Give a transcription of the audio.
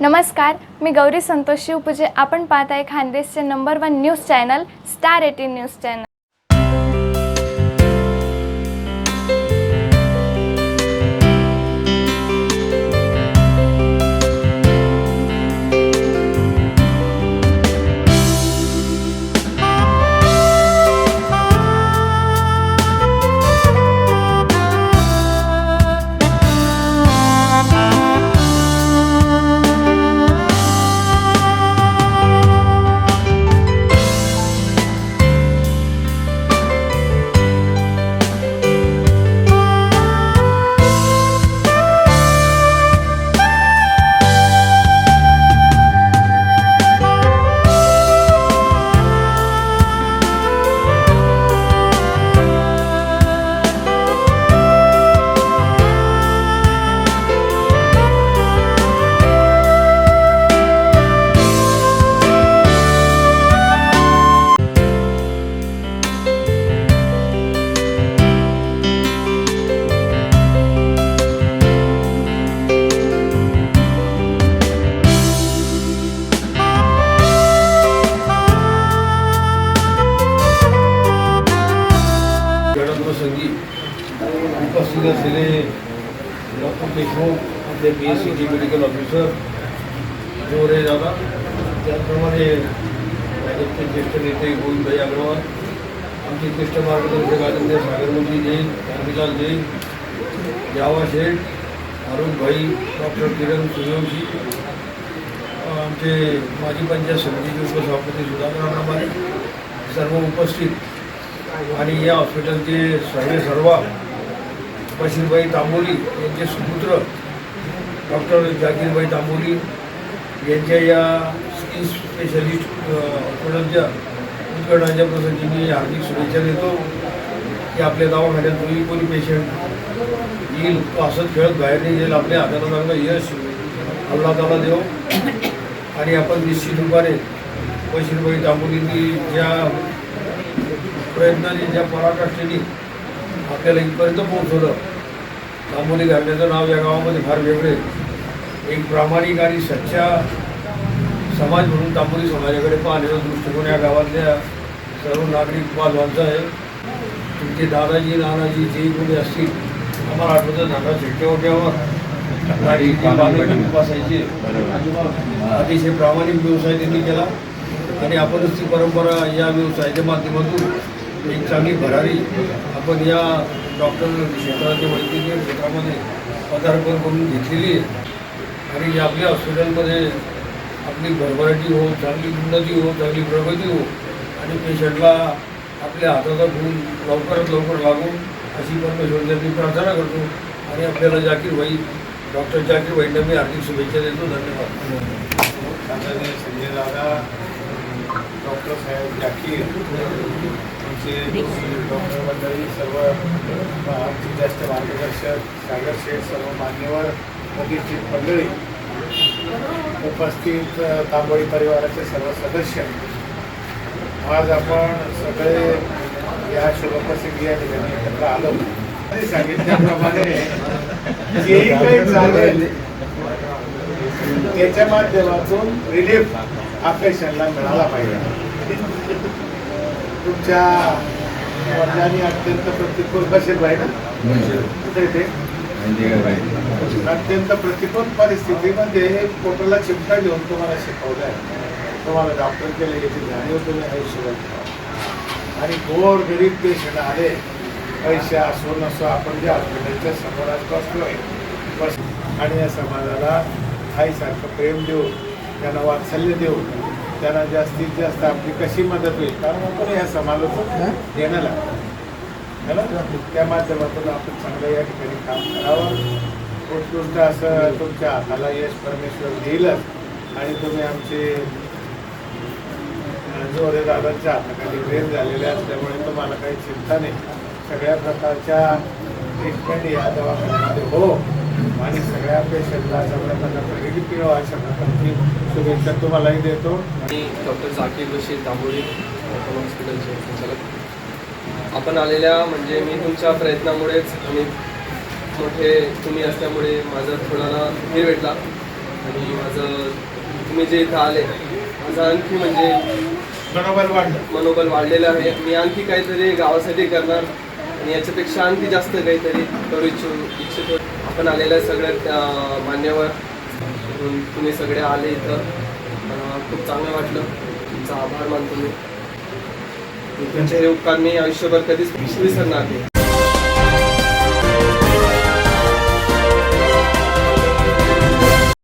नमस्कार मी गौरी संतोष शिवपूजे आपण पाहत आहे खानदेशचे number one news channel star eighteen news channel उपस्थित असलेले डॉक्टर देशमुख आपले बी एस सीचे मेडिकल ऑफिसर जोरे दादा त्याचप्रमाणे भाजपचे ज्येष्ठ नेते गोविंदभाई अग्रवाल आमचे ज्येष्ठ मार्गदर्शक आदित्य सागरमती जैन रामविलाल जैन जावा शेठ अरुणभाई डॉक्टर किरण सूर्यवंशी आमचे माजी पंचायत समितीचे उपसभापती सुधाकर अण्णामारे सर्व उपस्थित आणि या हॉस्पिटलचे सर्वे सर्वा बशीरबाई तांबोली यांचे सुपुत्र डॉक्टर जाकीरबाई तांबोली यांच्या या स्किन स्पेशलिस्ट हॉस्पिटलच्या उद्घाटनाच्या प्रसंगी मी हार्दिक शुभेच्छा देतो की आपल्या दवाखान्यात कोणी कोणी पेशंट येईल तो असंच खेळत बाहेर नाही येईल आपल्या हाताला चांगलं यश अल्ला ताला देव आणि आपण निश्चित रूपाने बशीरबाई तांबोलींनी ज्या प्रयत्नाने ज्या पराकाष्ठेने आपल्याला इथपर्यंत पोहोचवलं. तांबोली घालण्याचं नाव या गावामध्ये फार वेगळे एक प्रामाणिक आणि सच्चा समाज म्हणून तांबोली समाजाकडे पाहण्याचा दृष्टिकोन या गावातल्या सर्व नागरिक बांधवांचा आहे. तुमचे दादाजी नानाजी जे कोणी असतील आम्हाला आठवतं नाना शेट्टेवट्यावर गाडी बसायचे अतिशय प्रामाणिक व्यवसाय त्यांनी केला. आणि आपणच ती परंपरा या व्यवसायाच्या माध्यमातून एक चांगली भरारी आपण या डॉक्टर क्षेत्राच्या वैद्यकीय क्षेत्रामध्ये पदार्पण करून घेतलेली आहे. आणि या आपल्या हॉस्पिटलमध्ये आपली भरभराटी हो चांगली उन्नती हो चांगली प्रगती हो आणि पेशंटला आपल्या हाताचा गुण लवकरात लवकर लागून अशी परमेश्वरच्या प्रार्थना करतो. आणि आपल्याला जाकीर भाई डॉक्टर जाकीर भाईंना मी हार्दिक शुभेच्छा देतो. धन्यवाद. संजय दादा डॉक्टर साहेब जाकीर. आमचे डॉक्टर मंडळी सर्व आमचे ज्येष्ठ मार्गदर्शक सागर शेठ सर्व मान्यवर प्रतिष्ठित मंडळी उपस्थित तांबोळी परिवाराचे सर्व सदस्य. आज आपण सगळे या शुभप्रसिद्धी या ठिकाणी एकत्र आलो. आणि सांगितल्याप्रमाणे जेही काही चालेल त्याच्या माध्यमातून रिलीफ ऑपरेशनला मिळाला पाहिजे. तुमच्या वडिलांनी अत्यंत प्रतिकूल बसेल पाहिजे ना ते? अत्यंत प्रतिकूल परिस्थितीमध्ये पोटाला चिमटा घेऊन तुम्हाला शिकवलं आहे तुम्हाला डॉक्टर केले याची जाणीव तुम्ही आयुष्यभर. आणि गोर गरीब पेशंट आले पैसे असो नसो आपण जे हॉस्पिटलच्या समोर आज बसलोय. बस आणि या समाजाला आईसारखं प्रेम देऊ त्यांना वात्सल्य देऊ त्यांना जास्तीत जास्त आपली कशी मदत होईल? कारण आपण ह्या समाजाचं देणं लागतं. ना? त्या माध्यमातून आपण चांगलं या ठिकाणी काम करावं. उत्कृष्ट असं तुमच्या हाताला यश परमेश्वर देईलच. आणि तुम्ही आमचे जोरे दादांच्या हाताखाली प्रेम झालेले असल्यामुळे तुम्हाला काही चिंता नाही. सगळ्या प्रकारच्या ट्रीटमेंट या दवाखान्यामध्ये हो. आणि सगळ्या पेशंटला चांगल्या प्रकारचं रिलीफ मिळावं अशा प्रकारची शुभेच्छा तुम्हालाही देतो. मी डॉक्टर झाकीर बशीर अपोलो हॉस्पिटलचे संचालक. आपण आलेल्या म्हणजे मी तुमच्या प्रयत्नामुळेच आणि मोठे तुम्ही असल्यामुळे माझा थोडा धीर भेटला. आणि माझं तुम्ही जे इथं आले माझं आणखी म्हणजे मनोबल वाढलं. मनोबल वाढलेलं आहे. मी आणखी काहीतरी गावासाठी करणार आणि याच्यापेक्षा आणखी जास्त काहीतरी करू इच्छू इच्छितो. आपण आलेल्या सगळ्यात मान्यवर. तुम्ही सगळे आले इथं. खूप चांगलं वाटलं. तुमचा आभार मानतो मी. तुमचे हे उपकार मी आयुष्यभर कधीच विसरणार नाही.